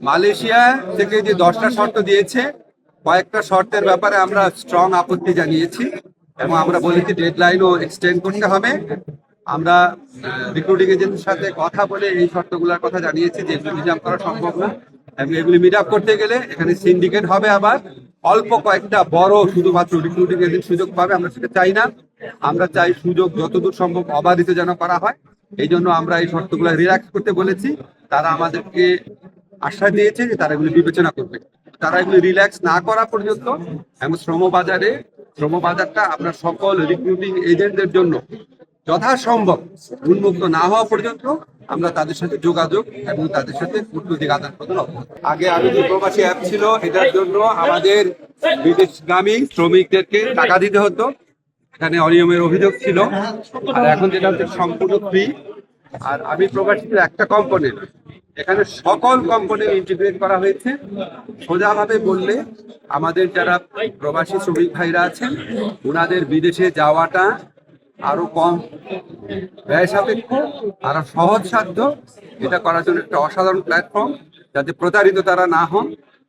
Malaysia থেকে যে দশটা শর্ত দিয়েছে, কয়েকটা শর্তের ব্যাপারে আমরা স্ট্রং আপত্তি জানিয়েছি এবং আমরা বলেছি ডেডলাইনও এক্সটেন্ড করতে হবে। আমরা রিক্রুটিং এজেন্সির সাথে কথা বলে এই শর্তগুলোর কথা জানিয়েছি যে এগুলো মিট করা সম্ভব না। এবং এগুলি মিট করতে গেলে এখানে সিন্ডিকেট হবে আবার। অল্প কয়েকটা বড় শুধুমাত্র রিক্রুটিং এজেন্ট সুযোগ পাবে, আমরা সেটা চাই না। আমরা চাই সুযোগ যতদূর সম্ভব অবাধিত যেন করা হয়। এই জন্য আমরা এই শর্তগুলো রিল্যাক্স করতে বলেছি। তারা আমাদেরকে আশ্বাস দিয়েছে যে তারা এগুলি বিবেচনা করবে। তারা এগুলি রিল্যাক্স না করা পর্যন্ত এবং শ্রম বাজারে শ্রম বাজারটা আপনার সকল রিক্রুটিং এজেন্টদের জন্য যথাসম্ভব উন্মুক্ত না হওয়া পর্যন্ত আমরা তাদের সাথে যোগাযোগ এবং তাদের সাথে কূটনৈতিক আদান প্রদান। আগে আমি যে প্রবাসী অ্যাপ ছিল, এটার জন্য আমাদের বিদেশগামী শ্রমিকদেরকে টাকা দিতে হতো। এখানে অনিয়মের অভিযোগ ছিল। আর এখন যেটা হচ্ছে সম্পূর্ণ ফ্রি আর আমি প্রবাসীদের একটা কম্পোনেন্ট এখানে সকল কম্পোনেন্ট ইন্টিগ্রেট করা হয়েছে। সোজাভাবে বললে আমাদের যারা প্রবাসী শ্রমিক ভাইরা আছেন ওনাদের বিদেশে যাওয়াটা আরও কম ব্যয় সাপেক্ষ, আরও সহজ সাধ্য। এটা করার জন্য একটা অসাধারণ প্ল্যাটফর্ম যাতে প্রতারিত তারা না হন,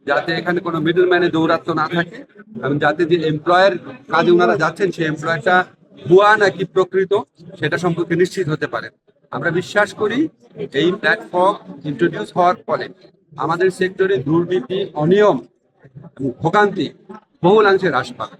যাতে এখানে কোনো মিডল ম্যানে দৌরাত্ম না থাকে। এবং যাতে যে এমপ্লয়ের কাজে ওনারা যাচ্ছেন, সেই এমপ্লয়টা ভুয়া নাকি প্রকৃত, সেটা সম্পর্কে নিশ্চিত হতে পারে। আমরা বিশ্বাস করি এই প্ল্যাটফর্ম ইন্ট্রোডিউস হওয়ার ফলে আমাদের সেক্টরে দুর্নীতি, অনিয়ম ভোগান্তি বহুলাংশে হ্রাস পাবে।